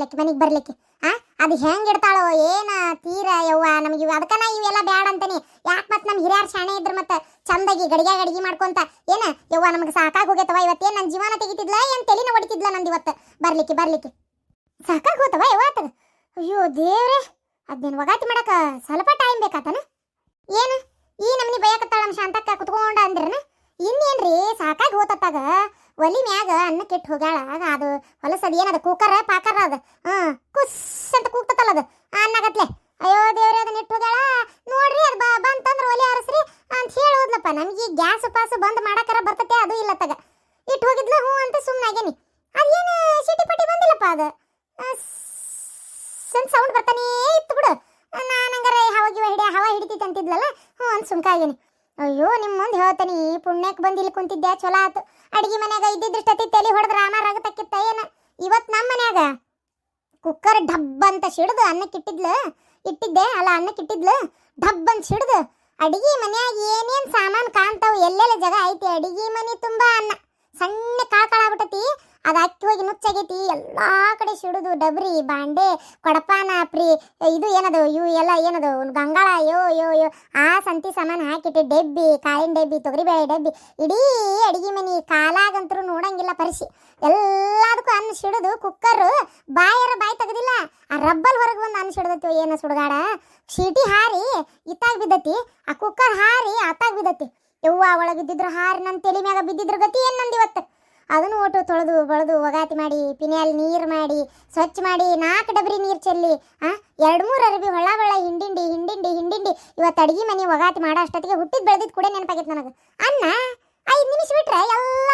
ಬರ್ಲಿಕ್ಕೆ, ಮನೆಗೆ ಬರ್ಲಿಕ್ಕೆ. ಆ, ಅದು ಹೆಂಗೆ ಇಡ್ತಾಳೋ, ಏನ ತೀರ ಯವ್ವ, ನಮಗೆ ನಾ ಇವೆಲ್ಲ ಬ್ಯಾಡ ಅಂತಾನೆ. ಯಾಕೆ ಮತ್ತೆ ನಮ್ಮ ಹಿರಿಯರ ಶಾಣೆ ಇದ್ರ ಮತ್ತೆ ಚಂದಾಗಿ ಗಡಿಗೆ ಗಡಿಗೆ ಮಾಡ್ಕೊಂತ, ಏನ ಯವ್ವ ನಮಗೆ ಸಾಕಾಗಿ ಹೋಗೈತವ ಇವತ್ತೇನ್ ನನ್ನ ಜೀವನ ತೆಗಿತಿದ್ಲ, ಏನ್ ತಲೆನ ಹೊಡಿತಿದ್ಲ ನಂದು ಇವತ್ತು? ಬರ್ಲಿಕ್ಕೆ ಬರ್ಲಿಕ್ಕೆ. ಸಾಕಾಗಿ ಹೋತವ ಯಾವತ್ತ ಅಯ್ಯೋ ದೇವ್ರೆ ಅದೇನು ಒಗಾತಿ ಮಾಡಕ ಸ್ವಲ್ಪ ಟೈಮ್ ಬೇಕಾತನ? ಏನು, ಈ ನಮ್ನಿ ಬಯಕತ್ತಾಳ ನಮ್ಮ ಶಾಂತಕ್ಕ ಕುತ್ಕೊಂಡ ಅಂದ್ರನ? ಇನ್ನೇನ್ರಿ? ಸಾಕಾಗಿ ಹೋತತ್ತಾಗ ಒಲಿ ಮ್ಯಾಗ ಅನ್ನ ಕೆಟ್ಟು ಹೋಗ್ಯಾಳ. ಅದು ಹೊಲಸದ ಏನದ? ಕೂಕರ, ಪಾಕರ ಅದ. ಹ್ಮ್ ಕುಸ್ ಅಂತ ಕೂಗ್ತತ್ತಲ್ಲ ಅದು. ಅನ್ನಗತ್ಲೆ. ಅಯ್ಯೋ ದೇವ್ರಿ ಅದನ್ನ ಇಟ್ಟು ಹೋಗ್ಯಾಳ. ನೋಡ್ರಿ, ಅದು ಬಂತಂದ್ರ ಒಲಿ ಹರಸ್ರಿ ಅಂತ ಹೇಳೋದ್ಲಪ್ಪ ನಮ್ಗೆ ಗ್ಯಾಸ್, ಪಾಸ್ ಬಂದ್ ಮಾಡಕರ ಬರ್ತತೆ, ಅದು ಇಲ್ಲ ತಗ. ಇಟ್ಟು ಹೋಗಿದ್ಲ, ಹ್ಞೂ ಅಂತ ಸುಮ್ಮನಾಗೇನಿ ಅದೇನು ಸಿಟಿ ಪಟ್ಟಿ ಬಂದಿಲ್ಲಪ್ಪ ಅದು? ಸಣ್ಣ ಸೌಂಡ್ ಬರ್ತಾನೇ ಇತ್ತು ಬಿಡು. ನಾನು ಹಂಗಾರೆ ಹವಾ, ಗಿವ ಹಿಡಿಯ, ಹವಾ ಹಿಡಿತೈತೆ ಅಂತಿದ್ಲಲ್ಲ? ಹ್ಞೂ ಅಂತ ಸುಮ್ಕಾಗೇನಿ ಅಯ್ಯೋ ನಿಮ್ಮ ಮುಂದೆ ಈ ಪುಣ್ಯಕ್ಕೆ ಬಂದು ಇಲ್ಲಿ ಕುಂತಿದ್ದೆ, ಚಲೋ ಆತು. ಅಡಿಗೆ ಮನ್ಯಾಗ ಇದ್ದಿದ್ರಷ್ಟತಿ ತಲೆ ಹೊಡೆದ್ರ ರಾಮ ರಗತಕ್ಕಿತ್ತ ಏನ ಇವತ್ತು ನಮ್ಮ ಮನ್ಯಾಗ ಕುಕ್ಕರ್ ಡಬ್ ಅಂತ ಸಿಡ್ದು ಅನ್ನಕ್ಕೆ ಇಟ್ಟಿದ್ಲು, ಇಟ್ಟಿದ್ದೆ, ಅಲ್ಲ, ಅನ್ನಕ್ಕೆ ಇಟ್ಟಿದ್ಲು, ಡಬ್ ಅಂತ ಸಿಡ್ದು ಅಡಿಗೆ ಮನ್ಯಾಗ ಏನೇನ್ ಸಾಮಾನು ಕಾಣ್ತಾವೆ, ಎಲ್ಲೆಲ್ಲ ಜಾಗ ಐತಿ, ಅಡಿಗೆ ಮನೆ ತುಂಬಾ ಅನ್ನ. ಸಣ್ಣ ಕಾಳ ಕಾಳ ಆಗ್ಬಿಟ್ಟತಿ. ಅದು ಅಕ್ಕಿ ಹೋಗಿ ನುಚ್ಚಾಗೈತಿ. ಎಲ್ಲಾ ಕಡೆ ಸಿಡುದು, ಡಬ್ರಿ, ಬಾಂಡೆ, ಕೊಡಪಾನ, ಪ್ರಿ, ಇದು ಏನದು, ಇವು ಎಲ್ಲ ಏನದು ಗಂಗಾಳ ಯೋ ಯೋ ಯೋ ಆ ಸಂತಿ ಸಾಮಾನು ಹಾಕಿಟ್ಟು ಡೆಬ್ಬಿ ಕಾಯಿನ್ ಡೆಬ್ಬಿ, ತೊಗರಿಬೇಳೆ ಡೆಬ್ಬಿ, ಇಡೀ ಅಡಿಗೆ ಮನೆ ಕಾಲಾಗಂತರೂ ನೋಡಂಗಿಲ್ಲ ಪರಿಸಿ. ಎಲ್ಲದಕ್ಕೂ ಅನ್ನ ಸಿಡುದು ಕುಕ್ಕರು ಬಾಯರ ಬಾಯಿ ತೆಗದಿಲ್ಲ. ಆ ರಬ್ಬಲ್ ಹೊರಗೆ ಬಂದು ಅನ್ನ ಸಿಡ್ದತಿ ಏನ ಸುಡಗಾಡ. ಶೀಟಿ ಹಾರಿ, ಇತ್ತಾಗ ಬಿದ್ದತಿ. ಆ ಕುಕ್ಕರ್ ಹಾರಿ ಅತ್ತಾಗ ಬಿದ್ದತಿ. ಯವ್ವ, ಒಳಗಿದ್ದಿದ್ರು ಹಾರಿ ನನ್ನ ತಲೆ ಮ್ಯಾಗ ಬಿದ್ದಿದ್ರ ಗತಿ ಏನು ನಂದು ಇವತ್ತು? ಅದನ್ನು ಒಟ್ಟು ತೊಳೆದು, ಬಳದು, ಒಗಾತಿ ಮಾಡಿ, ಪಿನ್ಯಾಲ್ ನೀರು ಮಾಡಿ, ಸ್ವಚ್ಛ ಮಾಡಿ, ನಾಲ್ಕು ಡಬ್ರಿ ನೀರು ಚೆಲ್ಲಿ, ಆ, ಎರಡು ಮೂರು ಅರಬಿ ಹೊಳ ಹೊಳ ಹಿಂಡಿಂಡಿ ಹಿಂಡಿಂಡಿ ಹಿಂಡಿಂಡಿ. ಇವತ್ತು ಅಡುಗೆ ಮನೆ ಒಗಾತಿ ಮಾಡೋ, ಅಷ್ಟೊತ್ತಿಗೆ ಹುಟ್ಟಿದ ಬೆಳೆದಿದ್ದು ಕೂಡ ನೆನಪಾಗೈತೆ ನನಗೆ. ಅನ್ನ ಐದು ನಿಮಿಷ ಬಿಟ್ರೆ ಎಲ್ಲ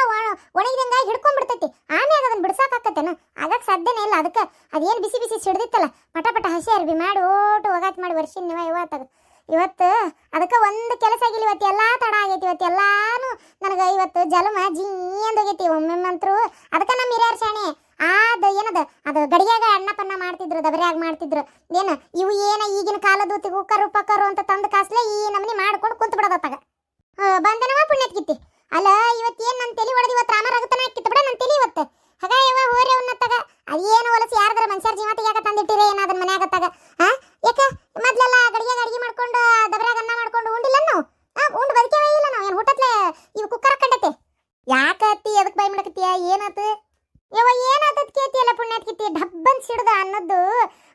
ಒಣಗಿದಂಗ ಹಿಡ್ಕೊಂಡ್ಬಿಡ್ತೈತಿ ಆಮೇಲೆ ಅದನ್ನ ಬಿಡ್ಸಾಕತ್ತೇನ ಆಗಕ್ಕೆ ಸಾಧ್ಯನೇ ಇಲ್ಲ. ಅದಕ್ಕೆ ಅದೇನು ಬಿಸಿ ಬಿಸಿ ಸಿಡ್ದಿತ್ತಲ್ಲ? ಪಟ ಪಟ ಹಸಿ ಅರ್ಬಿ ಮಾಡಿ ಓಟು ಒಗಾತಿ ಮಾಡಿ, ವರ್ಷಿನ ನೀವ ಇವತ್ತಾಗ ಇವತ್ತು ಅದಕ್ಕೆ ಒಂದು ಕೆಲಸ ಆಗಿಲ್ಲ, ಇವತ್ತು ಎಲ್ಲ ತಡ ಆಗೈತಿ, ಇವತ್ತು ಎಲ್ಲಾನು ನನಗೆ ಇವತ್ತು ಜಲಮ ಜೀ ಹೋಗೈತಿ ಮಂತ್ರ ಅದಕ್ಕೆ ನಮ್ಮ ಹಿರಿಯರ್ ಶಾಣೆ ಅದು ಏನದ, ಅದು ಗಡಿಯಾಗ ಅಣ್ಣ ಪನ್ನ ಮಾಡ್ತಿದ್ರು, ದಬರಿಯಾಗಿ ಮಾಡ್ತಿದ್ರು. ಏನು, ಇವು ಏನ ಈಗಿನ ಕಾಲದ ಕುಕ್ಕರು ಪಕ್ಕರು ಅಂತ ತಂದ ಕಾಸ್ಲೆ ಈ ನಮನಿ ಮಾಡ್ಕೊಂಡು ಕುಂತ ಬಿಡೋದತ್ತಾಗ ಬಂದನವ ಪುಣ್ಯತ್ಕಿತ್ತಿ ಅಲ್ಲ ಇವತ್ತು ಏನ್ ನನ್ನ ತಲೆ ಹೊಡೆದು ಇವತ್ತು ರಾಮರಾಗತನ ಕಿತ್ತ ಬಿಡ ನನ್ನ ತಲೆ ಇವತ್ತು. ಯವ್ವ ಹೋರಿ ಅವನ್ನತ್ತಾಗ ಅದೇನು ಹೊಲಸು, ಯಾರ್ದಾರ ಮನುಷ್ಯರ ಜೀವ ತೆಗಿಯಾಕ ಅದನ್ನ ಏನಾದ್ರ ಮನ್ಯಾಗತ್ತಾಗ ಹಾ? ಯಾಕ? ಮೊದ್ಲೆಲ್ಲ ಗಡಿಯಾಗ ಅಡಿಗೆ ಮಾಡ್ಕೊಂಡು ದಬರ್ಯಾಗ ಅನ್ನ ಮಾಡ್ಕೊಂಡು ಉಂಡಿಲ್ಲ ನಾವು? ಹಾ ಉಂಡು ಬದುಕೇವೇ ಇಲ್ಲ ನಾವು, ಏನು ಹುಟ್ಟತ್ಲೆ? ಇವು ಕುಕ್ಕರ್ ಕಂಡತೆ ಯಾಕ ಅತ್ತಿ ಅದಕ್ಕೆ ಬಾಯ್ ಮಾಡಕತ್ತೀಯ, ಏನಾತ? ಯವ್ವ ಎಲ್ಲ ಕೇತಿಯಲ್ಲ ಪುಣ್ಯಾತ್ಕಿತ್ತಿ ಡಬ್ಬನ್ ಸಿಡ್ದ ಅನ್ನದ್ದು.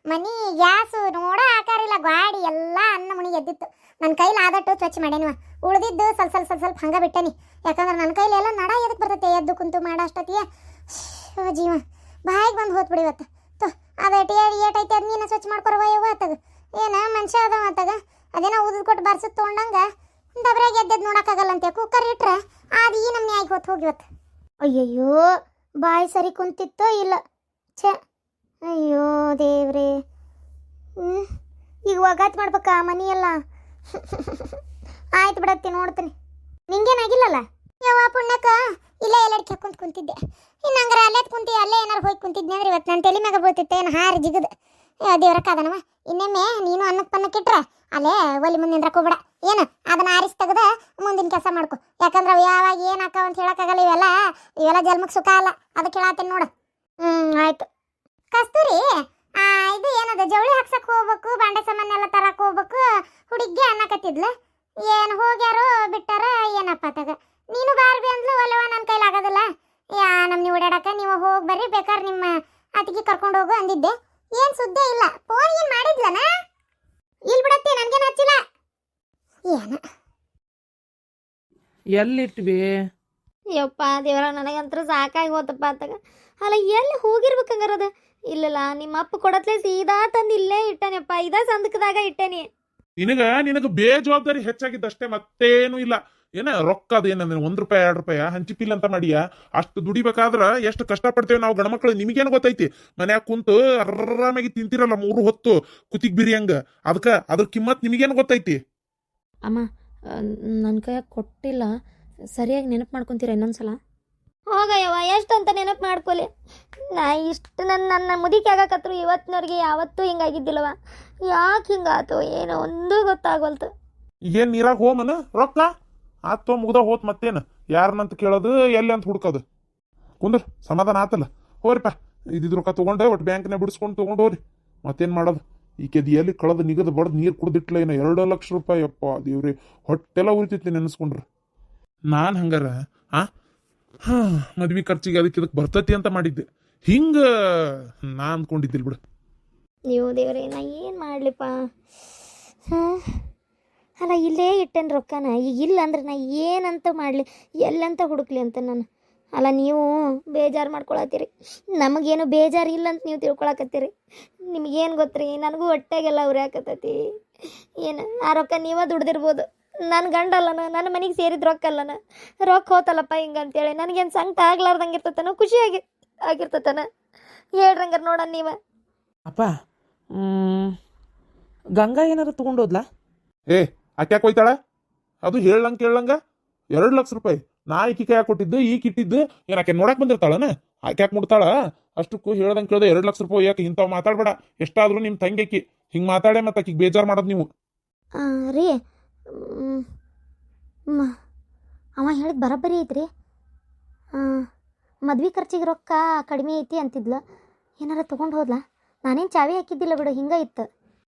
ಮನಿ, ಗ್ಯಾಸು, ನೋಡ ಆಕಾರ ಇಲ್ಲ, ಗಾಡಿ, ಎಲ್ಲ ಅನ್ನ ಮುಣಿ ಎದ್ದಿತ್ತು. ನನ್ನ ಕೈಲಿ ಆದಟ್ಟು ಸ್ವಚ್ಛ ಮಾಡೇನಿವ. ಉಳ್ದಿದ್ದು ಸ್ವಲ್ಪ ಸ್ವಲ್ಪ ಸ್ವಲ್ಪ ಸ್ವಲ್ಪ ಹಂಗ ಬಿಟ್ಟನಿ. ಯಾಕಂದ್ರೆ ನನ್ನ ಕೈಲಿ ಎಲ್ಲ ನಡ ಎದಕ್ಕೆ ಬರ್ತೈತೆ, ಎದ್ದು ಕುಂತು ಮಾಡೋ ಅಷ್ಟೊತ್ತಿಗೆ. ಜೀವ, ಬಾಯಿಗೆ ಬಂದು ಹೋತ್ಬಿಡಿ ಇವತ್ತು. ತೊ ಅದು ಏಟ್ ಏಟೈತೆ ಅದು ನೀನು ಸ್ವಚ್ಛ ಮಾಡ್ಕೊರವ ಯವ್ವ ಆತಗ. ಏನ ಮನುಷ್ಯ ಅದ ಆತಗ. ಅದೇನೋ ಉದ್ ಕೊಟ್ಟು ಬರ್ಸದ್ ತೊಗೊಂಡಂಗ ದಬ್ರಾಗ ಎದ್ದೆದ್ದು ನೋಡಕ್ಕಾಗಲ್ಲಂತೆ ಕುಕ್ಕರ್ ಇಟ್ರೆ ಅದು ಈ ನಮ್ಮ ಆಗಿ ಹೋತ್ ಹೋಗಿವತ್ತು ಅಯ್ಯಯ್ಯೋ, ಬಾಯಿ ಸರಿ ಕುಂತಿತ್ತೋ ಇಲ್ಲ. ಛೆ, ಅಯ್ಯೋ ದೇವ್ರಿ. ಈಗ ಒಗಾತ್ ಮಾಡ್ಬೇಕಾ ಮನಿ ಎಲ್ಲ ಆಯ್ತು ಬಿಡತ್ತಿ, ನೋಡ್ತೀನಿ. ನಿಂಗೇನಾಗಿಲ್ಲಲ್ಲ ಯವ್ವ ಪುಣ್ಯಕ್ಕ. ಇಲ್ಲೇ ಎಲ್ಲರೂ ಕುಂತ್ ಕುಂತಿದ್ದೆ. ಇನ್ನು ಹಂಗಾರ ಅಲ್ಲೇ ಕುಂತಿ, ಅಲ್ಲೇ ಏನಾರು ಹೋಗಿ ಕುಂತಿದ್ನೆ ಅಂದ್ರೆ ಇವತ್ತು ನನ್ನ ತಲೆ ಮ್ಯಾಗ ಬೀಳ್ತಿತ್ತೆ. ಏನು ಹಾರಿ ಜಿಗದ. ದೇವ್ರಕ್ಕಾದನವ ಇನ್ನೊಮ್ಮೆ ನೀನು ಅನ್ನಕ್ಕೆ ಪನ್ನಕ್ಕೆ ಇಟ್ರೆ ಅಲ್ಲೇ ಒಲಿ ಮುಂದೆ ನಿಂದ್ರಕೋಬೇಡ ಏನು, ಅದನ್ನ ಆರಿಸಿ ತೆಗ್ದ ಮುಂದಿನ ಕೆಲಸ ಮಾಡ್ಕೊ. ಯಾಕಂದ್ರೆ ಯಾವಾಗ ಏನು ಹಾಕ ಅಂತ ಹೇಳೋಕ್ಕಾಗಲ್ಲ ಇವೆಲ್ಲ. ಇವೆಲ್ಲ ಜನ್ಮಕ್ಕೆ ಸುಖ ಅಲ್ಲ. ಅದಕ್ಕೆ ಹೇಳತ್ತೀನಿ ನೋಡು. ಹ್ಞೂ ಆಯ್ತು. ಕಸ್ತೂರಿ ಇದು ಏನದ? ಜವಳಿ ಹಾಕ್ಸಕ್ ಹೋಗ್ಬೇಕು, ಬಾಂಡೆ ಸಾಮಾನ್ ಎಲ್ಲ ತರಕ್ ಹೋಗ್ಬೇಕು. ಹುಡುಗಿ ಅನ್ನಕತ್ತಿದ್ಲ ಏನು, ಹೋಗ್ಯಾರೋ ಬಿಟ್ಟಾರ ಏನಪ್ಪ ತಗ. ನೀನು ಬಾರ್ಬಿ ಅಂದ್ಲು ಒಲವ ನನ್ನ ಕೈಲಿ ಆಗೋದಿಲ್ಲ ಯಾ ನಮ್ನಿ ಓಡಾಡಕ ನೀವು ಬೇಕಾದ್ರೆ ನಿಮ್ಮ ಅತ್ತಿಗೆ ಕರ್ಕೊಂಡು ಹೋಗು ಅಂದಿದ್ದೆ. ಏನ್ ಸುದ್ದಿ ಇಲ್ಲ. ಫೋನ್ ಏನ್ ಮಾಡಿದ್ಲನ? ಇಲ್ ಬಿಡತ್ತೆ ನನ್ಗೇನು ಹಚ್ಚಿಲ್ಲ. ಏನ? ಎಲ್ಲಿಟ್ವಿ? ಯಪ್ಪ ದೇವರ ನನಗಂತೂ ಸಾಕಾಗಿ ಹೋತಪ್ಪ ಅತ್ತಾಗ ಅಲ್ಲ ಎಲ್ಲಿ ಹೋಗಿರ್ಬೇಕು ಹಂಗಾರದ? ಇಲ್ಲಲ್ಲ ನಿಮ್ಮ ಅಪ್ಪ ಕೊಡತ್ಲೆ ಸೀದಾ ತಂದು ಇಲ್ಲೇ ಇಟ್ಟನಪ್ಪ ಇದ ಸಂದಕದಾಗ ಇಟ್ಟೇನಿ. ನಿನಗ ನಿನಗ ಬೇಜವಾಬ್ದಾರಿ ಹೆಚ್ಚಾಗಿದ್ದಷ್ಟೇ ಮತ್ತೇನು ಇಲ್ಲ. ಏನ ರೊಕ್ಕ ಅದೇನ ಒಂದ್ ರೂಪಾಯಿ ಎರಡು ರೂಪಾಯಿ ಹಂಚಿಪಿಲ್ ಅಂತ ಮಾಡಿಯ? ಅಷ್ಟು ದುಡಿಬೇಕಾದ್ರ ಎಷ್ಟು ಕಷ್ಟ ಪಡ್ತೇವೆ ನಾವು ಗಣಮಕ್ಳು ನಿಮಗೇನು ಗೊತ್ತೈತಿ? ಮನ್ಯಾಗ ಕುಂತು ಆರಾಮಾಗಿ ತಿಂತಿರಲ್ಲ ಮೂರು ಹೊತ್ತು ಕುತಿಗ್ ಬಿರಿಯಂಗ ಅದಕ್ಕ ಅದ್ರ ಕಿಮ್ಮತ್ ನಿಮಗೇನು ಗೊತ್ತೈತಿ? ಅಮ್ಮ ನನ್ನ ಕೈಯಾಗ ಕೊಟ್ಟಿಲ್ಲ. ಸರಿಯಾಗಿ ನೆನಪು ಮಾಡ್ಕೊಂತೀರಾ ಇನ್ನೊಂದ್ಸಲ? ಎಷ್ಟು ಅಂತ ನೆನಪು ಮಾಡ್ಕೊಲಿ. ನಾ ಇಷ್ಟು ನನ್ನ ನನ್ನ ಮುದಿಕೆ ಆಗಕತ್ರು ಇವತ್ತಿನವ್ರಿಗೆ ಯಾವತ್ತೂ ಹಿಂಗಾಗಿದ್ದಿಲ್ಲವ ಯಾಕೆ ಹಿಂಗಾತು ಏನೋ ಒಂದೂ ಗೊತ್ತಾಗವಲ್ತು ಏನ್ ನೀರಾಗ ಹೋಮನ? ರೊಕ್ಕ? ಆತೋ ಮುಗ್ದ ಹೋತ್ ಮತ್ತೇನು? ಯಾರನ್ನಂತ ಕೇಳೋದು ಎಲ್ಲಿ ಅಂತ ಹುಡ್ಕೋದು? ಕುಂದ್ರ, ಸಮಾಧಾನ ಆತಲ್ಲ. ಹೋರಿಪ್ಪ ಇದ್ರ ರೊಕ್ಕ ತೊಗೊಂಡೆ ಒಟ್ಟು ಬ್ಯಾಂಕ್ನ ಬಿಡಿಸ್ಕೊಂಡು ತೊಗೊಂಡು ಹೋರಿ. ಮತ್ತೇನು ಮಾಡೋದು? ಈಕೆದು ಎಲ್ಲಿ ಕಳೆದು ನಿಗದ ಬಡ್ದು ನೀರು ಕುಡ್ದಿಟ್ಲ ಏನೋ ಎರಡು ಲಕ್ಷ ರೂಪಾಯಿ. ಅಪ್ಪ ದೇವ್ರಿ, ಹೊಟ್ಟೆಲ್ಲ ಉರಿತೈತಿ ನೆನೆಸ್ಕೊಂಡ್ರೆ. ನಾನು ಹಂಗಾರ, ಆ? ಹಾಂ, ಮದ್ವೆ ಖರ್ಚಿಗೆ ಅದಕ್ಕೆ ಇದಕ್ಕೆ ಬರ್ತತಿ ಅಂತ ಮಾಡಿದ್ದೆ. ಹಿಂಗೆ, ನಾ ಅಂದ್ಕೊಂಡಿದ್ದಿಲ್ಲ ಬಿಡು. ನೀವು ದೇವ್ರೆ, ನಾ ಏನು ಮಾಡಲಿಪ್ಪ? ಹಾಂ? ಅಲ್ಲ ಇಲ್ಲೇ ಇಟ್ಟೇನು ರೊಕ್ಕನ? ಈಗ ಇಲ್ಲ ಅಂದ್ರೆ ನಾ ಏನಂತ ಮಾಡಲಿ? ಎಲ್ಲಂತ ಹುಡುಕ್ಲಿ ಅಂತ ನಾನು. ಅಲ್ಲ ನೀವು ಬೇಜಾರು ಮಾಡ್ಕೊಳತ್ತೀರಿ. ನಮಗೇನು ಬೇಜಾರು ಇಲ್ಲ ಅಂತ ನೀವು ತಿಳ್ಕೊಳಕತ್ತೀರಿ. ನಿಮಗೇನು ಗೊತ್ತ್ರಿ? ನನಗೂ ಹೊಟ್ಟೆಗೆಲ್ಲ ಉರಿ ಯಾಕತ್ತತಿ ಏನು? ಆ ರೊಕ್ಕ ನೀವೇ ದುಡ್ದಿರ್ಬೋದು. ನನ್ನ ಗಂಡಲ್ಲನ ನನ್ನ ಮನೆಗೆ ಸೇರಿದ ರೊಕ್ಕ ಅಲ್ಲನ ರೊಕ್ಕ ಹೋತಲ್ಲಪ್ಪ ಹಿಂಗಂತೇಳಿ. ನನಗೇನು ಸಂಕಟ ಆಗ್ಲಾರ್ದಂಗೆ ಇರ್ತತನ? ಖುಷಿಯಾಗಿ ಆಗಿರ್ತತನ? ಹೇಳ್ರಂಗಾರ ನೋಡ ನೀವ. ಅಪ್ಪ ಗಂಗಾ ಏನಾರು ತಗೊಂಡೋದ್ಲಾ ಏ ಆಕ್ಯಾಕೆ ಹೋಯ್ತಾಳ? ಅದು ಹೇಳಂಗ ಕೇಳಂಗ ಎರಡು ಲಕ್ಷ ರೂಪಾಯಿ. ನಾ ಈಕಿ ಕೈ ಕೊಟ್ಟಿದ್ದು ಈ ಕಿಟ್ಟಿದ್ದು ಏನ್ ಆಕೆ ನೋಡಕ್ ಬಂದಿರ್ತಾಳನ? ಆಕ್ಯಾಕೆ ಮುಡ್ತಾಳ ಅಷ್ಟಕ್ಕೂ ಹೇಳ್ದಂಗೆ ಕೇಳ್ದೆ, ಎರಡು ಲಕ್ಷ ರೂಪಾಯಿ ಯಾಕೆ ಇಂಥವ್ ಮಾತಾಡ್ಬೇಡ. ಎಷ್ಟಾದರೂ ನಿಮ್ಮ ತಂಗಿಕಿ ಹಿಂಗೆ ಮಾತಾಡೇ ಮತ್ತೆ ಆಕಿಗೆ ಬೇಜಾರು ಮಾಡೋದು ನೀವು. ರೀ ಅವ ಹೇಳಿದ ಬರೋಬ್ಬರಿ ಐತ್ರಿ. ಮದ್ವೆ ಖರ್ಚಿಗೆ ರೊಕ್ಕ ಕಡಿಮೆ ಐತಿ ಅಂತಿದ್ಲ. ಏನಾರ ತೊಗೊಂಡು ಹೋದ್ಲಾ? ನಾನೇನು ಚಾವಿ ಹಾಕಿದ್ದಿಲ್ಲ ಬಿಡು, ಹಿಂಗ ಇತ್ತು.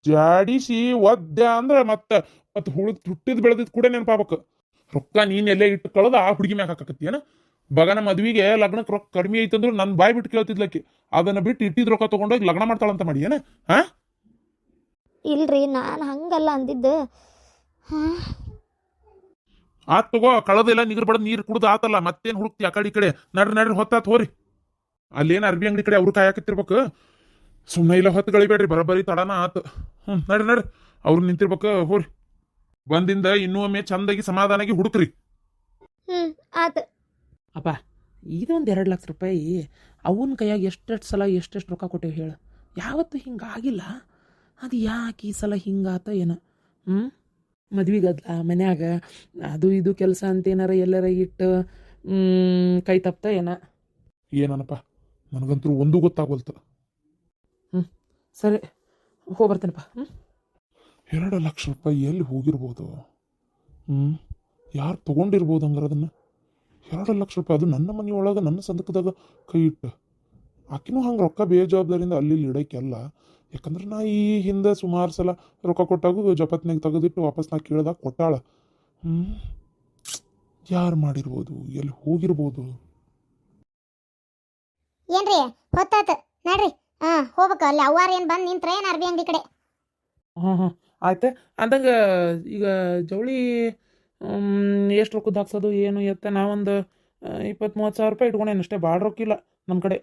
ಜಾಡಿಸಿ ಒದ್ದೆ ಅಂದ್ರೆ ಮತ್ತೆ ಮತ್ತೆ ಹುಳು ತುಟ್ಟಿದ್ ಬೆಳೆದಿದ್ ಕೂಡ ನೆನಪಾಗಬೇಕು. ರೊಕ್ಕ ನೀನ್ ಎಲ್ಲೇ ಇಟ್ಟು ಕಳೆದ ಆ ಹುಡುಗಿ ಮ್ಯಾಗ ಹಾಕಕತ್ತೀಯನ ಬಗನ ಮದ್ವಿಗೆ ಲಗ್ನಕ್ಕೆ ರೊಕ್ಕ ಕಡಿಮೆ ಐತಂದ್ರು ನನ್ನ ಬಾಯ್ ಬಿಟ್ಟು ಕೇಳ್ತಿದ್ಲಕ್ಕಿ. ಅದನ್ನ ಬಿಟ್ಟು ಇಟ್ಟಿದ್ ರೊಕ್ಕ ತಗೊಂಡೋಗಿ ಲಗ್ನ ಮಾಡ್ತಾಳಂತ ಮಾಡಿ ಏನ? ಹಾ? ಇಲ್ರಿ ನಾನು ಹಂಗಲ್ಲ ಅಂದಿದ್ದು. ಆತ್ ತಗೋ ಕಳದಿಲ್ಲ ನಿಗ್ರ ಬಡ ನೀರು ಕುಡ್ದು ಆತಲ್ಲ ಮತ್ತೇನ್ ಹುಡುಕ್ತಿ ಆ ಕಡೆ ಈ ಕಡೆ? ನಡ್ರಿ ನಡ್ರಿ ಹೊತ್ತಾತ್ ಹೋರಿ. ಅಲ್ಲೇನ ಅರ್ಬಿ ಅಂಗಡಿ ಕಡೆ ಅವ್ರು ಕಾಯಕತ್ತಿರ್ಬೇಕು? ಸುಮ್ಮನೆ ಇಲ್ಲ ಹೊತ್ತು ಗಳಿಬೇಡ್ರಿ ಬರೋಬ್ಬರಿ ತಡನ ಆತು. ಹ್ಞೂ ನಡ್ರಿ ನಡ್ರಿ. ಅವ್ರು ನಿಂತಿರ್ಬೇಕ ಹೋರಿ. ಬಂದಿಂದ ಇನ್ನೂ ಒಮ್ಮೆ ಚಂದಾಗಿ ಸಮಾಧಾನಾಗಿ ಹುಡುಕ್ರಿ. ಹ್ಮ್ ಆತು. ಅಪ್ಪ ಇದೊಂದು ಎರಡು ಲಕ್ಷ ರೂಪಾಯಿ ಅವನ ಕೈಯಾಗ ಎಷ್ಟೆಷ್ಟು ಸಲ ಎಷ್ಟೆಷ್ಟು ರೊಕ್ಕ ಕೊಟ್ಟೇವೆ ಹೇಳು. ಯಾವತ್ತು ಹಿಂಗಾಗಿಲ್ಲ ಅದು ಯಾಕೆ ಈ ಸಲ ಹಿಂಗಾತ ಏನೋ? ಹ್ಞೂ ಮದ್ವಿಗದ್ಲ ಮನ್ಯಾಗ ಅದು ಇದು ಕೆಲಸ ಅಂತ ಏನಾರ ಎಲ್ಲಾರ ಇಟ್ಟು ಕೈ ತಪ್ತ ಏನ? ಏನನಪ್ಪ ನನಗಂತೂ ಒಂದು ಗೊತ್ತಾಗೋಲ್ತು. ಸರಿ ಹೋಗಿ ಬರ್ತೇನಪ್ಪ. ಹ್ಞೂ ಎರಡು ಲಕ್ಷ ರೂಪಾಯಿ ಎಲ್ಲಿ ಹೋಗಿರ್ಬೋದು? ಹ್ಞೂ ಯಾರು ತೊಗೊಂಡಿರ್ಬೋದು ಹಂಗಾರೆ ಅದನ್ನು ಎರಡು ಲಕ್ಷ ರೂಪಾಯಿ ಅದು ನನ್ನ ಮನೆಯೊಳಗೆ ನನ್ನ ಸಂದಕದಾಗ ಕೈ ಇಟ್ಟು. ಆಕಿನೂ ಹಂಗೆ ರೊಕ್ಕ ಬೇಜವಾಬ್ದಾರಿಯಿಂದ ಅಲ್ಲಿ ಇಲ್ಲಿ ಇಡೋಕ್ಕೆಲ್ಲ. ಯಾಕಂದ್ರೆ ನಾ ಈ ಹಿಂದೆ ಸುಮಾರು ಸಲ ರೊಕ್ಕ ಕೊಟ್ಟಾಗ ಜಪತ್ನಾಗ ತೆಗೆದಿಟ್ಟು ವಾಪಸ್ ನಾ ಕೇಳ್ದಾಗ ಕೊಟ್ಟಾಳ. ಹ್ಞೂ ಯಾರು ಮಾಡಿರ್ಬೋದು? ಎಲ್ಲಿ ಹೋಗಿರ್ಬೋದು? ಏನ್ರಿ ಹೊತ್ತಾತ. ನಡ್ರಿ. ಹಾ ಹೋಗ್ಬೇಕು. ಅಲ್ಲಿ ಅವ್ವಾರ ಏನು ಬಂದು ನಿಂತ್ರ ಏನ್ ಅರ್ಬಿ ಅಂಗಡಿ ಕಡೆ? ಹ್ಞೂ ಹಾಂ ಆಯ್ತು. ಅಂದಂಗೆ ಈಗ ಜವಳಿ ಎಷ್ಟು ರೊಕ್ಕದ ಹಾಕ್ಸೋದು ಏನು ಎತ್ತ ನಾವೊಂದು ಇಪ್ಪತ್ತು ಮೂವತ್ತು ಸಾವಿರ ರೂಪಾಯಿ ಇಟ್ಕೊಂಡೇನು ಅಷ್ಟೇ. ಭಾಳ ರೊಕ್ಕಿಲ್ಲ ನಮ್ಮ ಕಡೆ.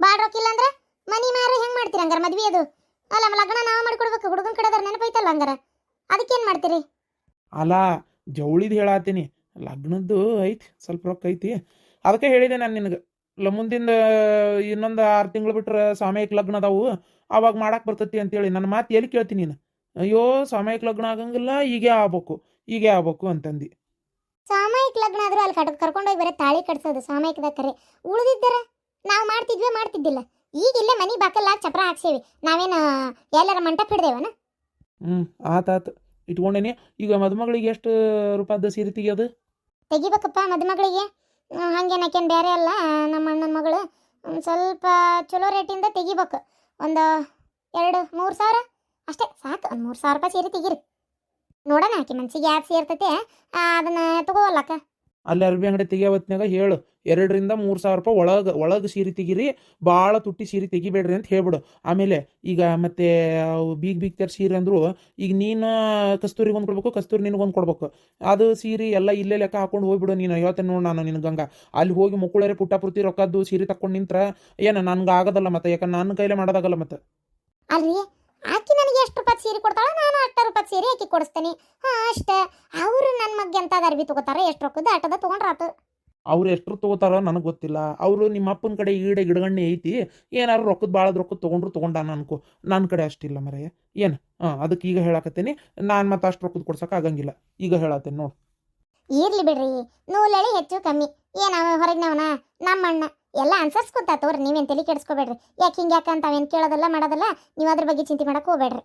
ಭಾಳ ರೊಕ್ಕಿಲ್ಲ ಅಂದ್ರೆ? ಮನಿ ಮಾರು ಹೆಂಗ್ ಮಾಡ್ತೀರಿ ಹಂಗಾರೆ ಮದ್ವೆ ಅದು? ಅಲ್ಲ ಲಗ್ನ ನಾವ ಮಾಡ್ಕೊಡ್ಬೇಕು. ಹುಡುಗನ ಕಡೆ ಅದಾರ ನೆನಪೈತಲ್ಲ ಹಂಗಾರೆ? ಅದಕ್ಕೇನು ಮಾಡ್ತೀರಿ? ಅಲ್ಲ ಜವಳಿದು ಹೇಳತ್ತೀನಿ ಲಗ್ನದ್ದು ಐತಿ ಸ್ವಲ್ಪ ರೊಕ್ಕ ಐತಿ. ಅದಕ್ಕೆ ಹೇಳಿದೆ ನಾನು ನಿನಗೆ. ಇಲ್ಲ ಮುಂದಿಂದ ಇನ್ನೊಂದು ಆರು ತಿಂಗಳು ಬಿಟ್ರೆ ಸಾಮಯಿಕ ಲಗ್ನ ಅದಾವು ಅವಾಗ ಮಾಡಕ್ಕೆ ಬರ್ತೈತಿ ಅಂತೇಳಿ ನನ್ನ ಮಾತು ಎಲ್ಲಿ ಕೇಳ್ತೀನಿ ನೀನು? ಅಯ್ಯೋ ಸಾಮಯಿಕ ಲಗ್ನ ಆಗಂಗಿಲ್ಲ ಈಗೇ ಆಗ್ಬೇಕು ಈಗೇ ಆಗ್ಬೇಕು ಅಂತಂದು. ಸಾಮಯಿಕ ಲಗ್ನ ಆದ್ರೂ ಅಲ್ಲಿ ಕಟ್ ಕರ್ಕೊಂಡೋಗಿ ಬರೀ ತಾಳಿ ಕಟ್ಸೋದು ಸಾಮಯಿಕದಾಗ ಕರೆ. ಉಳಿದಿದ್ದರ ನಾವು ಮಾಡ್ತಿದ್ವಿ ಮಾಡ್ತಿದ್ದಿಲ್ಲ. ಈಗ ಇಲ್ಲೇ ಮನಿ ಬಾಕಲ್ಲಾಗ ಚಪ್ರ ಹಾಕ್ಸೇವಿ. ನಾವೇನು ಎಲ್ಲರ ಮಂಟಪ ಹಿಡ್ದೇವನ? ಹ್ಞೂ ಆತಾತು ಇಟ್ಕೊಂಡೇನಿ. ಈಗ ಮದುಮಗಳಿಗೆ ಎಷ್ಟು ರೂಪಾಯ್ದು ಸೀರೆ ತೆಗಿಯೋದು? ತೆಗಿಬೇಕಪ್ಪ ಮದುಮಗಳಿಗೆ. ಹಂಗೇನಕೇನು ಬೇರೆ ಅಲ್ಲ, ನಮ್ಮ ಅಣ್ಣನ ಮಗಳು. ಸ್ವಲ್ಪ ಚಲೋ ರೇಟಿಂದ ತೆಗಿಬೇಕು. ಒಂದು ಎರಡು, ಮೂರು ಸಾವಿರ? ಅಷ್ಟೇ, ಸಾಕು, ಒಂದು ಮೂರು ಸಾವಿರ ರೂಪಾಯಿ ಸೀರೆ ತೆಗೀರಿ. ನೋಡೋಣ ಆಕೆ ಮನ್ಸಿಗೆ ಯಾವ್ದು ಸೇರ್ತೈತೆ ಅದನ್ನ ತಗೋವಲ್ಲಕ್ಕ. ಅಲ್ಲಿ ಅರ್ಬಿ ಅಂಗಡಿ ತೆಗಿಯೋ ಹೇಳು, ಎರಡರಿಂದ ಮೂರು ಸಾವಿರ ರೂಪಾಯಿ ಒಳಗೆ ಒಳಗೆ ಸೀರೆ ತೆಗೀರಿ ಭಾಳ ತುಟ್ಟಿ ಸೀರೆ ತೆಗಿಬೇಡ್ರಿ ಅಂತ ಹೇಳ್ಬಿಡು. ಆಮೇಲೆ ಈಗ ಮತ್ತೆ ಬೀಗ್ ತರ ಸೀರೆ ಅಂದ್ರು, ಈಗ ನೀನು ಕಸ್ತೂರಿಗೆ ಒಂದು ಕೊಡ್ಬೇಕು, ಕಸ್ತೂರಿ ನಿನಗೊಂದು ಕೊಡ್ಬೇಕು. ಅದು ಸೀರೆ ಎಲ್ಲ ಇಲ್ಲೇ ಲೆಕ್ಕ ಹಾಕೊಂಡು ಹೋಗ್ಬಿಡು ನೀನು. ಇವತ್ತು ನೋಡು ನಾನು ನಿನ್ನ ಗಂಗ ಅಲ್ಲಿ ಹೋಗಿ ಮುಕ್ಕುಳರೆ ಪುಟ್ಟ ಪೂರ್ತಿ ರೊಕ್ಕದ್ದು ಸೀರೆ ತಕೊಂಡು ನಿಂತ್ರ, ಏನು ನನ್ಗೆ ಆಗೋದಲ್ಲ ಮತ್ತೆ ಯಾಕಂದ್ರೆ ನನ್ನ ಕೈಲೇ ಮಾಡೋದಾಗಲ್ಲ ಮತ್ತೆ. ಆಕಿ ನನಗೆ ಎಷ್ಟು ರೂಪಾಯಿ ಸೀರೆ ಕೊಡ್ತಾಳೆ ನಾನು ಅಷ್ಟ ರೂಪಾಯಿ ಸೀರೆ ಆಕಿ ಕೊಡಿಸ್ತೀನಿ. ಹಾಂ ಅಷ್ಟೇ. ಅವರು ನನ್ನ ಮಗ್ಗೆ ಅಂತ ಅರ್ಬಿ ತಗೋತಾರ ಎಷ್ಟು ರೊಕ್ಕದ ಆಟದ ತೊಗೊಂಡ್ರಾತು. ಅವ್ರು ಎಷ್ಟು ತಗೋತಾರೋ ನನಗೆ ಗೊತ್ತಿಲ್ಲ. ಅವರು ನಿಮ್ಮ ಅಪ್ಪನ ಕಡೆ ಈಡ ಗಿಡಗಣ್ಣೆ ಐತಿ ಏನಾರು ರೊಕ್ಕದ ಭಾಳದ ರೊಕ್ಕ ತೊಗೊಂಡ್ರು ತೊಗೊಂಡಾನ ಅನ್ಕೋ. ನನ್ನ ಕಡೆ ಅಷ್ಟಿಲ್ಲ ಮರೆಯ ಏನು? ಹಾಂ ಅದಕ್ಕೆ ಈಗ ಹೇಳಕತ್ತೀನಿ. ನಾನು ಮತ್ತೆ ಅಷ್ಟು ರೊಕ್ಕದ ಕೊಡ್ಸಕ್ಕೆ ಆಗಂಗಿಲ್ಲ. ಈಗ ಹೇಳತ್ತೇನೆ ನೋಡು. ಇರ್ಲಿ ಬಿಡ್ರಿ. ನೂಲೆಳಿ ಹೆಚ್ಚು ಕಮ್ಮಿ. ಏನ ಹೊರಗಿನವನ? ನಮ್ಮ ಅಣ್ಣ ಎಲ್ಲ ಅನ್ಸರ್ಸ್ಕೊತಾ ತೋರಿ ನೀವೇನು ತಲೆ ಕೆಡಿಸ್ಕೋಬೇಡ್ರಿ. ಯಾಕೆ ಹಿಂಗೆ ಯಾಕೆ ಅಂತ ಅವೇನು ಕೇಳೋದಲ್ಲ ಮಾಡೋದಲ್ಲ ನೀವು ಅದ್ರ ಬಗ್ಗೆ ಚಿಂತೆ ಮಾಡಕ್ಕೆ ಹೋಗ್ಬೇಡ್ರಿ.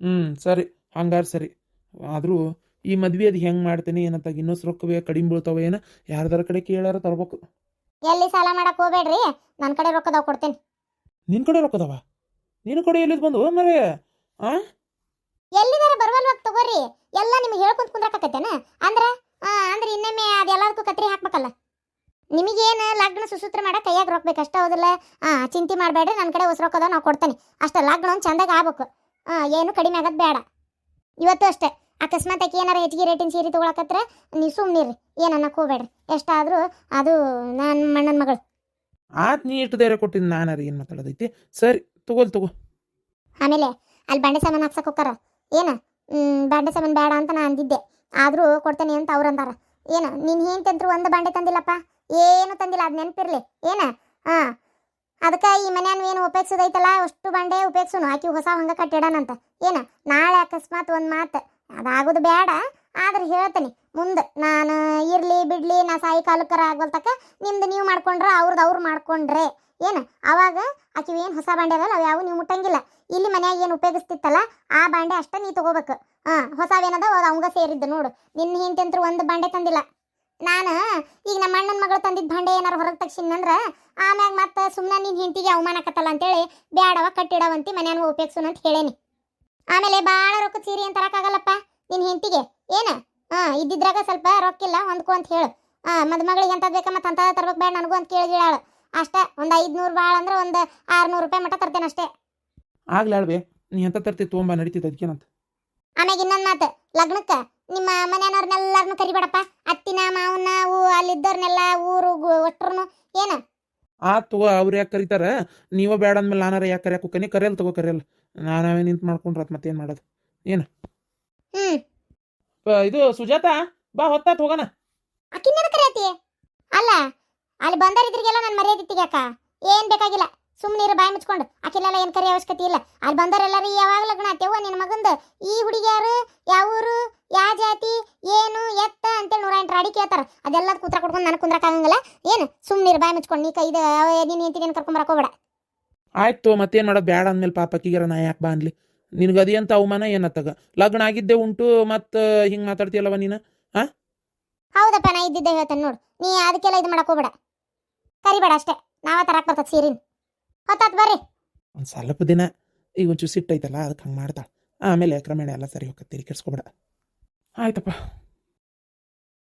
ಹ್ಞೂ ಸರಿ ಹಂಗಾರೆ ಸರಿ. ಆದರೂ ಈ ಮದುವೆ ಅದು ಹೆಂಗೆ ಮಾಡ್ತೀನಿ ಏನಂತ ಇನ್ನೊಸ್ ರೊಕ್ಕ ಕಡಿಮೆ ಬೀಳ್ತಾವ ಏನು ಯಾರ್ದಾರ ಕಡೆ ಕೇಳಾರ ತರ್ಬೇಕು. ಎಲ್ಲಿ ಸಾಲ ಮಾಡಕ್ಕೆ ಹೋಗ್ಬೇಡ್ರಿ ನನ್ನ ಕಡೆ ರೊಕ್ಕದಾವ ಕೊಡ್ತೇನೆ. ನಿನ್ನ ಕಡೆ ರೊಕ್ಕದವ ನಿನ್ನ ಕಡೆ ಎಲ್ಲಿದ್ ಬಂದು ಮರೆ ಆ? ಎಲ್ಲಿದಾರ ಬರವಲ್ವಾಗ ತಗೋರಿ ಎಲ್ಲ ನಿಮ್ಗೆ ಹೇಳ್ಕೊಂತ ಕುಂದ್ರಕತ್ತೇನ ಅಂದ್ರ ಅಂದ್ರೆ ಅಂದ್ರ ಇನ್ನೊಮ್ಮೆ ಅದೆಲ್ಲದಕ್ಕೂ ಕತ್ರಿ ಹಾಕ್ಬೇಕಲ್ಲ. ನಿಮಗೇನು ಲಗ್ನ ಸುಸೂತ್ರ ಮಾಡೋ ಕೈಯಾಗ ರೊಕ್ಕ ಬೇಕು? ಅಷ್ಟೇ ಹೌದಲ್ಲ? ಆ ಚಿಂತೆ ಮಾಡಬೇಡ್ರಿ ನನ್ನ ಕಡೆ ಹೊಸ ರೊಕ್ಕದ ನಾವು ಕೊಡ್ತೇನೆ. ಅಷ್ಟೇ ಲಗ್ನ ಒಂದು ಚಂದಾಗ ಆಗ್ಬೇಕು. ಆ ಏನು ಕಡಿಮೆ ಆಗೋದು ಬೇಡ. ಇವತ್ತು ಅಷ್ಟೇ. ಅಕಸ್ಮಾತ್ ಆಕೆ ಏನಾರ ಹೆಚ್ಚಿಗೆ ರೇಟಿನ ಸೀರೆ ತೊಗೊಳಕತ್ರ ನೀವು ಸುಮ್ಮನಿರ್ರಿ ಏನು ಅನ್ನಕ್ಕೆ ಹೋಗ್ಬೇಡ್ರಿ. ಎಷ್ಟಾದರೂ ಅದು ನನ್ನ ಮಣ್ಣನ ಮಗಳು. ಆತ್ ನೀ ಎಷ್ಟು ಧೈರ್ಯ ಕೊಟ್ಟಿದ್ದು ನಾನು ಏನು ಮಾತಾಡೋದೈತಿ? ಸರಿ ತಗೋಲ್ ತಗೋ. ಆಮೇಲೆ ಅಲ್ಲಿ ಬಂಡೆ ಸಾಮಾನು ಹಾಕ್ಸಕ್ ಹೋಗಾರ ಏನು? ಬಂಡೆ ಸಾಮಾನು ಬೇಡ ಅಂತ ನಾನು ಅಂದಿದ್ದೆ. ಆದರೂ ಕೊಡ್ತೇನೆ ಅಂತ ಅವ್ರು ಅಂದಾರ. ಏನು ನೀನು ಹೆಂತಂತ್ರು ಒಂದು ಬಂಡೆ ತಂದಿಲ್ಲಪ್ಪ? ಏನು ತಂದಿಲ್ಲ, ಅದು ನೆನಪಿರ್ಲಿ. ಏನ? ಹಾಂ. ಅದಕ್ಕೆ ಈ ಮನೆಯನ್ನು ಏನು ಉಪಯೋಗಿಸೋದೈತಲ್ಲ, ಅಷ್ಟು ಬಂಡೆ ಉಪಯೋಗಿಸೋನು. ಆಕಿ ಹೊಸ ಹಂಗ ಕಟ್ಟಿಡನಂತ ಏನ? ನಾಳೆ ಅಕಸ್ಮಾತ್ ಒಂದು ಮಾತು. ಅದಾಗೋದು ಬೇಡ ಆದ್ರೆ ಹೇಳ್ತೀನಿ, ಮುಂದೆ ನಾನು ಇರ್ಲಿ ಬಿಡ್ಲಿ, ನಾ ಸಾಯಿ ಕಾಲುಕರ ಆಗೋಲ್ತಕ್ಕ ನಿಮ್ದು ನೀವು ಮಾಡ್ಕೊಂಡ್ರೆ ಅವ್ರದ್ದು ಅವ್ರು ಮಾಡ್ಕೊಂಡ್ರೆ. ಏನು? ಅವಾಗ ಆಕಿ ಏನು ಹೊಸ ಬಾಂಡೆ ಅದಲ್ಲ, ಅವು ಯಾವ ನೀವು ಮುಟ್ಟಂಗಿಲ್ಲ. ಇಲ್ಲಿ ಮನ್ಯಾಗ ಏನು ಉಪಯೋಗಿಸ್ತಿತ್ತಲ್ಲ, ಆ ಬಾಂಡೆ ಅಷ್ಟ ನೀ ತಗೋಬೇಕು. ಹಾಂ, ಹೊಸವೇನದ, ಅವಾಗ ಅವಂಗ ಸೇರಿದ್ದು ನೋಡು. ನಿನ್ನ ಹಿಂತಿಂತರು ಒಂದು ಬಾಂಡೆ ತಂದಿಲ್ಲ. ನಾನು ಈಗ ನಮ್ಮ ಅಣ್ಣನ ಮಗಳು ತಂದಿದ್ದ ಭಂಡೆ ಏನಾರು ಹೊರಗೆ ತಗ್ಸಿನಂದ್ರೆ ಆಮ್ಯಾಗ ಮತ್ತೆ ಸುಮ್ಮನೆ ನಿನ್ನ ಅವಮಾನ ಆಕತ್ತಲ್ಲ ಅಂತೇಳಿ ಬ್ಯಾಡವ, ಕಟ್ಟಿಡವಂತಿ ಮನೆಯನ್ನು ಉಪಯೋಗಿಸೋಣ ಅಂತ ಹೇಳೇನಿ. ಆಮೇಲೆ ಭಾಳ ರೊಕ್ಕ ಸೀರೆ ಅಂತ ತರಕಾಗಲ್ಲಪ್ಪ ನಿನ್ನ ಹಿಂತಿಗೆ ಏನ? ಹಾಂ ಇದ್ದಿದ್ರಾಗ ಸ್ವಲ್ಪ ರೊಕ್ಕಿಲ್ಲ, ಹೊಂದ್ಕೊ ಅಂತ ಹೇಳು. ಹಾ ಮದುಮಗಳಿಗೆ ಎಂಥದ್ದು ಬೇಕಾ ಮತ್ತೆ ಅಂತ ತರ್ಬೇಕು ಬೇಡ ನನಗೂ ಅಂತ ಕೇಳಿದಾಳು ಅಷ್ಟೇ, ಒಂದು ಐದುನೂರು ಭಾಳ ಅಂದ್ರೆ ಒಂದು ಆರುನೂರು ರೂಪಾಯಿ ಮಟ್ಟ ತರ್ತೇನೆ ಅಷ್ಟೇ ಆಗ್ಲಿ ಅಳ್ಬೆ ನೀ ಎಂತ ತರ್ತಿ, ತೊಗೊಂಬ ಅದಕ್ಕೆ ಅದಕ್ಕೇನಂತ. ಆಮ್ಯಾಗ ಇನ್ನೊಂದು ಮಾತು ಲಗ್ನಕ್ಕೆ ನಿಮ್ಮ ಮನೆಯವ್ರನ್ನೆಲ್ಲರನ್ನೂ ಕರಿಬೇಡಪ್ಪ. ಅತ್ತಿನ ಮಾವನ ಊ ಅಲ್ಲಿದ್ದವ್ರನ್ನೆಲ್ಲ ಊರು ಒಟ್ಟರು ಏನ? ಆತು ಅವ್ರು ಯಾಕೆ ಕರೀತಾರ? ನೀವ ಬೇಡ ಅಂದ್ಮೇಲೆ ನಾನಾರ ಯಾಕೆ ಕರ್ಯಾಕ ಹೋಗ್ಕನಿ ಕರೆಯಲ್ಲ ತಗೋ ಕರೆಯಲ್ಲ ನಾವೇ ನಿಂತು ಮಾಡ್ಕೊಂಡ್ರ ಮತ್ತೆ ಏನು ಮಾಡೋದು? ಏನು? ಪ- ಇದು ಸುಜಾತ ಬಾ ಹೊತ್ತಾತ್ ಹೋಗೋಣ. ಅಕ್ಕಿನ ಕರೆಯತ್ತಿ ಅಲ್ಲ ಅಲ್ಲಿ ಬಂದರಿದ್ರಿಗೆಲ್ಲ ನಾನು ಮರ್ಯಾದೆ ಅಕ್ಕ ಏನು ಬೇಕಾಗಿಲ್ಲ. ಸುಮ್ಮನಿರು ಬಾಯಿ ಮುಚ್ಕೊಂಡು. ಆಕೆಲ್ಲ ಏನು ಕರಿ ಅವಶ್ಯಕತೆ ಇಲ್ಲ. ಅಲ್ಲಿ ಬಂದವರೆಲ್ಲರೂ ಯಾವಾಗ ಲಗ್ನ ಆತೇವ ನಿನ್ನ ಮಗಂದ? ಈ ಹುಡುಗಿಯಾರು ಯಾವ ಊರು ಯಾವ ಜಾತಿ ಏನು ಎತ್ತ ಅಂತೇಳಿ ನೂರ ಎಂಟು ಅಡಿ ಕೇಳ್ತಾರ. ಅದೆಲ್ಲ ಕೂತ್ರ ಕೊಡ್ಕೊಂಡು ನನಗೆ ಕುಂದ್ರಕ್ಕಾಗಂಗಿಲ್ಲ ಏನು ಸುಮ್ಮನಿರು ಬಾಯಿ ಮುಚ್ಕೊಂಡು. ನೀ ಕೈದ ನೀನು ಹೆಂಡತಿ ನೀನು ಕರ್ಕೊಂಬರಕ್ ಹೋಗ್ಬೇಡ. ಆಯ್ತು ಮತ್ತೇನು ಮಾಡೋದು ಬೇಡ ಅಂದ್ಮೇಲೆ ಪಾಪ ಅಕ್ಕಿಗಾರ ನಾ ಯಾಕೆ ಬಾ ಅನ್ಲಿ? ನಿನಗೆ ಅದೇಂತ ಅವಮಾನ ಏನತ್ತಾಗ ಲಗ್ನ ಆಗಿದ್ದೆ ಉಂಟು ಮತ್ತು ಹಿಂಗೆ ಮಾತಾಡ್ತೀಯಲ್ಲವ ನೀನು? ಹೌದಪ್ಪ ನಾ ಇದ್ದಿದ್ದೆ ಹೇಳ್ತೇನೆ ನೋಡು. ನೀ ಅದಕ್ಕೆಲ್ಲ ಇದು ಮಾಡಕ್ ಹೋಗ್ಬೇಡ. ಕರಿಬೇಡ ಅಷ್ಟೇ. ನಾವ ತರಕ್ ಬರ್ತದ ಸೀರಿನ್? ಹೊತ್ತಾತ್ ಬರ್ರಿ. ಒಂದು ಸ್ವಲ್ಪ ದಿನ ಈಗ ಒಂಚೂರು ಸಿಟ್ಟೈತಲ್ಲ ಅದಕ್ಕೆ ಹಂಗೆ ಮಾಡ್ತಾಳೆ ಆಮೇಲೆ ಕ್ರಮೇಣ ಎಲ್ಲ ಸರಿ ಹೋಗ್ತೀರಿ ಕೆಡ್ಸ್ಕೊಬೇಡ ಆಯ್ತಪ್ಪ.